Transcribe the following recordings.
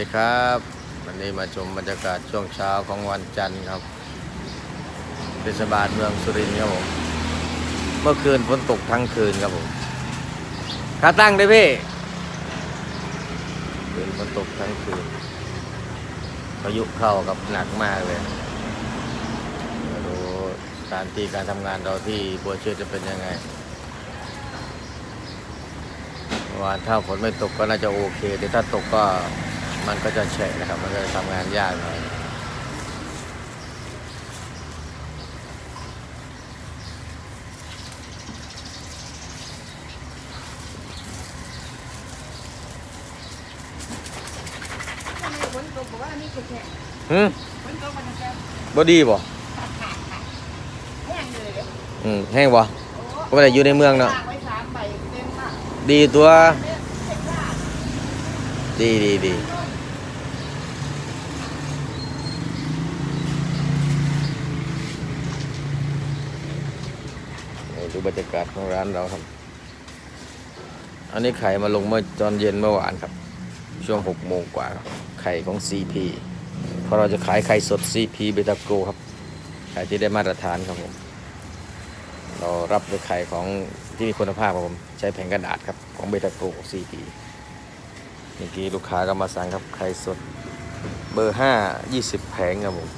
ดีครับ วันนี้มาชมบรรยากาศช่วงเช้าของวันจันทร์ครับเทศบาลเมืองสุรินทร์ครับผมเมื่อคืนฝนตกทั้งคืนครับผมขาตั้งด้วยพี่คืนฝนตกทั้งคืนพายุเข้ากับหนักมากเลยมาดูสถานที่การทำงานเราที่บัวเชือจะเป็นยังไงวานถ้าฝนไม่ตกก็น่าจะโอเค แต่ถ้าตกก็ มันก็จะแฉะนะครับ มันก็จะทำงานยากหน่อยทำไมฝนตกบอกว่านี่คือแค่หืมฝนตกมันจะบอดีบ่แห้งเลยเด้ออืมแห้งบ่โอ้ก็ไม่ได้อยู่ในเมืองเนาะตากไว้สามใบเต็มมากดีตัวเนี่ยเต็มมากดีดีดีนี่ ดูบรรยากาศของร้านเราครับ อันนี้ไข่มาลงเมื่อตอนเย็นเมื่อวานครับ ช่วงหกโมงกว่าครับไข่ของ CP เพราะเราจะขายไข่สด CP เบตาโกครับ ไข่ที่ได้มาตรฐานครับผม เรารับด้วยไข่ของที่มีคุณภาพครับผม ใช้แผ่นกระดาษครับของเบตาโก CP เมื่อกี้ลูกค้าก็มาสั่งครับไข่สดเบอร์ 5 20 แผงครับผม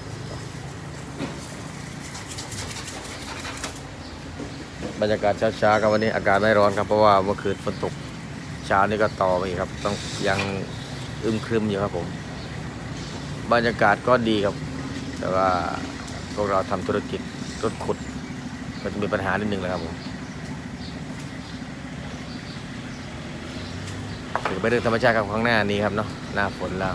บรรยากาศเช้าๆครับวันนี้อากาศไม่ร้อนครับเพราะว่าเมื่อคืนฝนตกเช้านี้ก็ต่อไปครับ ต้องยังอึมครึมอยู่ครับผม บรรยากาศก็ดีครับ แต่ว่าพวกเราทำธุรกิจรถขุดมันจะมีปัญหานิดนึงแหละครับผมถือเป็นเรื่องธรรมชาติครับข้างหน้านี้ครับเนาะหน้าฝนแล้ว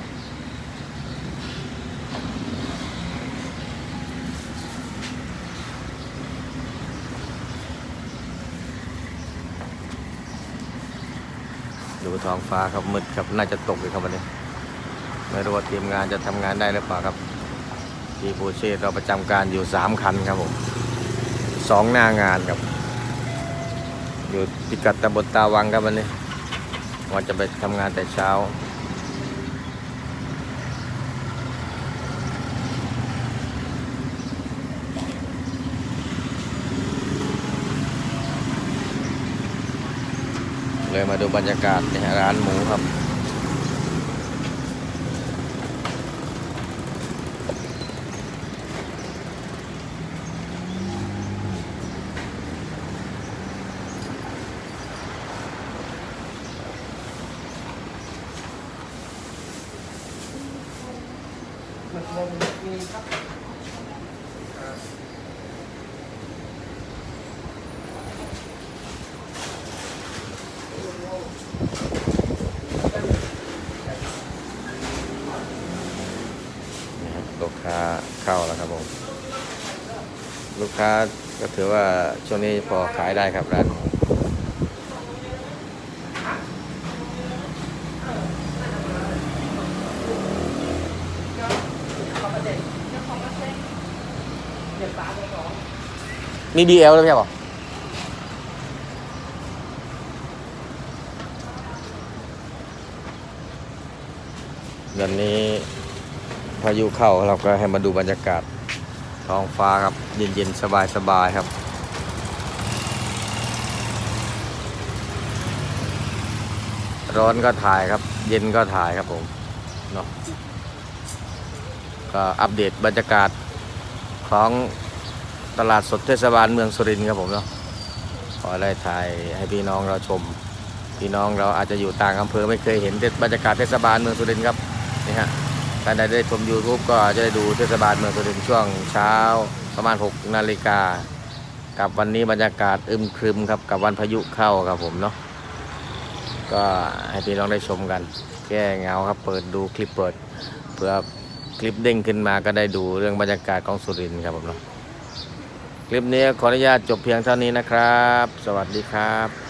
ดูท้องฟ้าครับมืดครับน่าจะตกเลยครับวันนี้ ไม่รู้ว่าทีมงานจะทำงานได้หรือเปล่าครับที่โบเช่เราประจำการอยู่สามคันครับผมสองหน้างานครับ อยู่พิกัดตำบลตาวังครับวันนี้ว่าจะไปทำงานแต่เช้า เลยมาดูบรรยากาศในร้านหมูครับนี่ครับ ลูกค้าเข้าแล้วครับผม ลูกค้าก็ถือว่าช่วงนี้พอขายได้ครับร้านมูมี BL แล้วใช่ปะ เดือนนี้พายุเข้าเราก็ให้มาดูบรรยากาศท้องฟ้าครับเย็นๆสบายๆครับร้อนก็ถ่ายครับ เย็นก็ถ่ายครับผมเนาะก็อัปเดตบรรยากาศของตลาดสดเทศบาลเมืองสุรินทร์ครับผมเนาะขอได้ถ่ายให้พี่น้องเราชม พี่น้องเราอาจจะอยู่ต่างอำเภอไม่เคยเห็นบรรยากาศเทศบาลเมืองสุรินทร์ครับ นี่ฮะท่านใดได้ชม YouTube ก็จะได้ดูเทศบาลเมืองสุรินทร์ช่วงเช้าประมาณ 6 นาฬิกา กับวันนี้บรรยากาศอึมครึมครับ กับวันพายุเข้าครับผมเนาะก็ให้พี่น้องได้ชมกัน แก้เงาครับเปิดดูคลิปเปิดเพื่อคลิปเด้งขึ้นมาก็ได้ดูเรื่องบรรยากาศของสุรินทร์ครับผมเนาะคลิปนี้ขออนุญาตจบเพียงเท่านี้นะครับ สวัสดีครับ